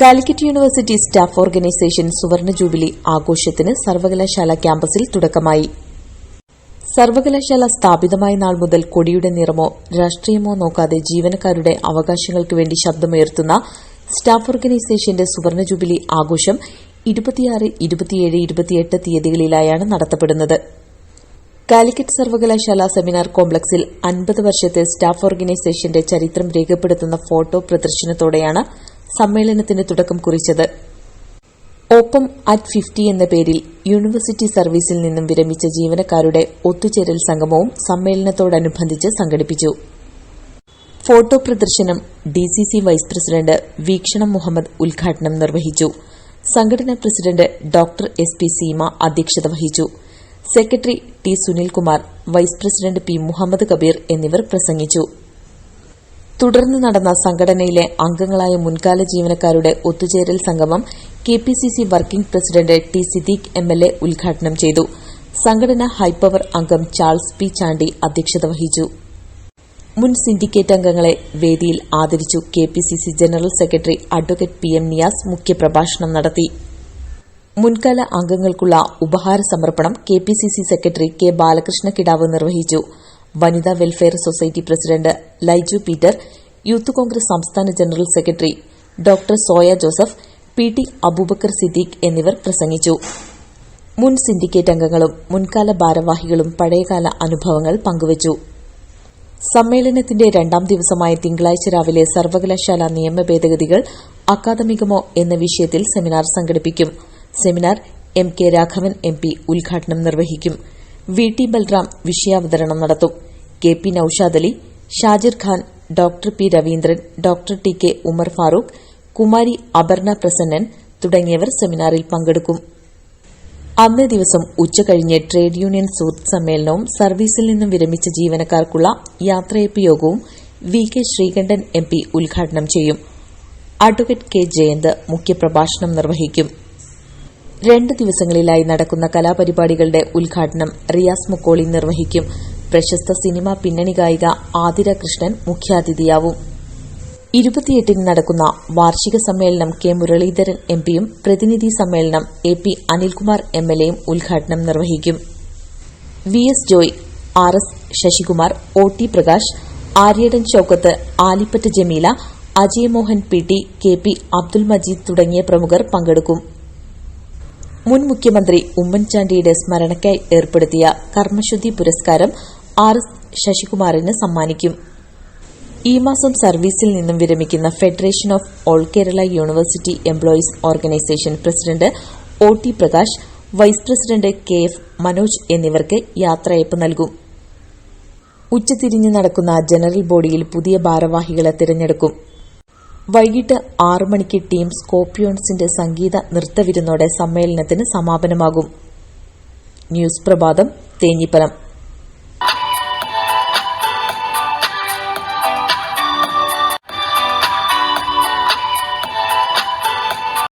Calicut university staff organisation സുവർണ jubilee ആഘോഷത്തിന് സർവകലാശാല ക്യാമ്പസിൽ തുടക്കമായി. സർവകലാശാല സ്ഥാപിതമായ നാൾ മുതൽ കൊടിയുടെ നിറമോ രാഷ്ട്രീയമോ നോക്കാതെ ജീവനക്കാരുടെ അവകാശങ്ങൾക്ക് വേണ്ടി ശബ്ദമുയർത്തുന്ന സ്റ്റാഫ് ഓർഗനൈസേഷന്റെ സുവർണ ജൂബിലി ആഘോഷം തീയതികളിലായാണ് നടത്തപ്പെടുന്നത്. കാലിക്കറ്റ് സർവകലാശാല സെമിനാർ കോംപ്ലക്സിൽ അൻപത് വർഷത്തെ സ്റ്റാഫ് ഓർഗനൈസേഷന്റെ ചരിത്രം രേഖപ്പെടുത്തുന്ന ഫോട്ടോ പ്രദർശനത്തോടെയാണ് സമ്മേളനത്തിന് തുടക്കം കുറിച്ചത്. ഒപ്പം അറ്റ് ഫിഫ്റ്റി എന്ന പേരിൽ യൂണിവേഴ്സിറ്റി സർവീസിൽ നിന്നും വിരമിച്ച ജീവനക്കാരുടെ ഒത്തുചേരൽ സംഗമവും സമ്മേളനത്തോടനുബന്ധിച്ച് സംഘടിപ്പിച്ചു. ഫോട്ടോ പ്രദർശനം ഡിസിസി വൈസ് പ്രസിഡന്റ് വീക്ഷണം മുഹമ്മദ് ഉദ്ഘാടനം നിർവഹിച്ചു. സംഘടനാ president doctor S P Seema അധ്യക്ഷത വഹിച്ചു. Secretary T Sunilkumar vice president P Muhammad Kabir എന്നിവർ പ്രസംഗിച്ചു. തുടർന്ന് നടന്ന സംഘടനയിലെ അംഗങ്ങളായ മുൻകാല ജീവനക്കാരുടെ ഒത്തുചേരൽ സംഗമം K P C C working president T Siddique M L A ഉദ്ഘാടനം ചെയ്തു. സംഘടന ഹൈപ്പവർ അംഗം ചാൾസ് പി ചാണ്ടി അധ്യക്ഷത വഹിച്ചു. മുൻ സിൻഡിക്കേറ്റ് അംഗങ്ങളെ വേദിയിൽ ആദരിച്ചു K P C C general secretary advocate P M Niyas മുഖ്യപ്രഭാഷണം നടത്തി. മുൻകാല അംഗങ്ങൾക്കുള്ള ഉപഹാര സമർപ്പണം K P C C secretary K Balakrishna Kidavu നിർവഹിച്ചു. വനിതാ welfare society president Laiju Peter youth Congress സംസ്ഥാന general secretary doctor Soya Joseph P T Abubakar Siddique എന്നിവർ പ്രസംഗിച്ചു. മുൻ സിൻഡിക്കേറ്റ് അംഗങ്ങളും മുൻകാല ഭാരവാഹികളും പഴയകാല അനുഭവങ്ങൾ പങ്കുവച്ചു. സമ്മേളനത്തിന്റെ രണ്ടാം ദിവസമായ തിങ്കളാഴ്ച രാവിലെ സർവകലാശാല നിയമ ഭേദഗതികൾ അക്കാദമികമോ എന്ന വിഷയത്തിൽ സെമിനാർ സംഘടിപ്പിക്കും. Seminar M K Raghavan M P ഉദ്ഘാടനം നിർവഹിക്കും. വി ടി ബൽറാം വിഷയാവതരണം നടത്തും. K P Noushad Ali Shajir Khan doctor P Raveendran doctor T K Umar Farooq Kumari Aparna Prasannan തുടങ്ങിയവർ സെമിനാറിൽ പങ്കെടുക്കും. അന്നേ ദിവസം ഉച്ചകഴിഞ്ഞ് ട്രേഡ് യൂണിയൻ സുഹൃത്ത് സമ്മേളനവും സർവീസിൽ നിന്നും വിരമിച്ച ജീവനക്കാർക്കുള്ള യാത്രയപ്പ് യോഗവും V K Sreekandan M P ഉദ്ഘാടനം ചെയ്യും. അഡ്വക്കേറ്റ് കെ ജയന്ത് മുഖ്യപ്രഭാഷണം നിർവഹിക്കും. രണ്ട് ദിവസങ്ങളിലായി നടക്കുന്ന കലാപരിപാടികളുടെ ഉദ്ഘാടനം റിയാസ് മുക്കോളി നിർവഹിക്കും. പ്രശസ്ത സിനിമാ പിന്നണി ഗായിക ആതിര കൃഷ്ണൻ മുഖ്യാതിഥിയാവും. ഇരുപത്തിയെട്ടിന് നടക്കുന്ന വാർഷിക സമ്മേളനം കെ മുരളീധരൻ എം പിയും പ്രതിനിധി സമ്മേളനം A P Anilkumar M L എയും ഉദ്ഘാടനം നിർവഹിക്കും. V S Joy R S Sasikumar O T Prakash Aryadan Shoukath Alippatta Jameela Ajay Mohan P T K P Abdul Majeed തുടങ്ങിയ പ്രമുഖർ പങ്കെടുക്കും. മുൻ മുഖ്യമന്ത്രി ഉമ്മൻചാണ്ടിയുടെ സ്മരണയ്ക്കായി ഏർപ്പെടുത്തിയ കർമ്മശുദ്ധി പുരസ്കാരം ആർ ശശികുമാറിന് സമ്മാനിക്കും. ഈ മാസം സർവീസിൽ നിന്നും വിരമിക്കുന്ന federation of all Kerala university employees organisation president O T Prakash vice president K F Manoj എന്നിവർക്ക് യാത്രയയപ്പ് നൽകും. ഉച്ചതിരിഞ്ഞ് നടക്കുന്ന ജനറൽ ബോഡിയിൽ പുതിയ ഭാരവാഹികളെ തിരഞ്ഞെടുക്കും. വൈകിട്ട് ആറ് മണിക്ക് ടീം സ്കോപ്പിയോൺസിന്റെ സംഗീത നൃത്തവിരുന്നോടെ സമ്മേളനത്തിന് സമാപനമാകും. ന്യൂസ് പ്രഭാതം തേഞ്ഞിപ്പലം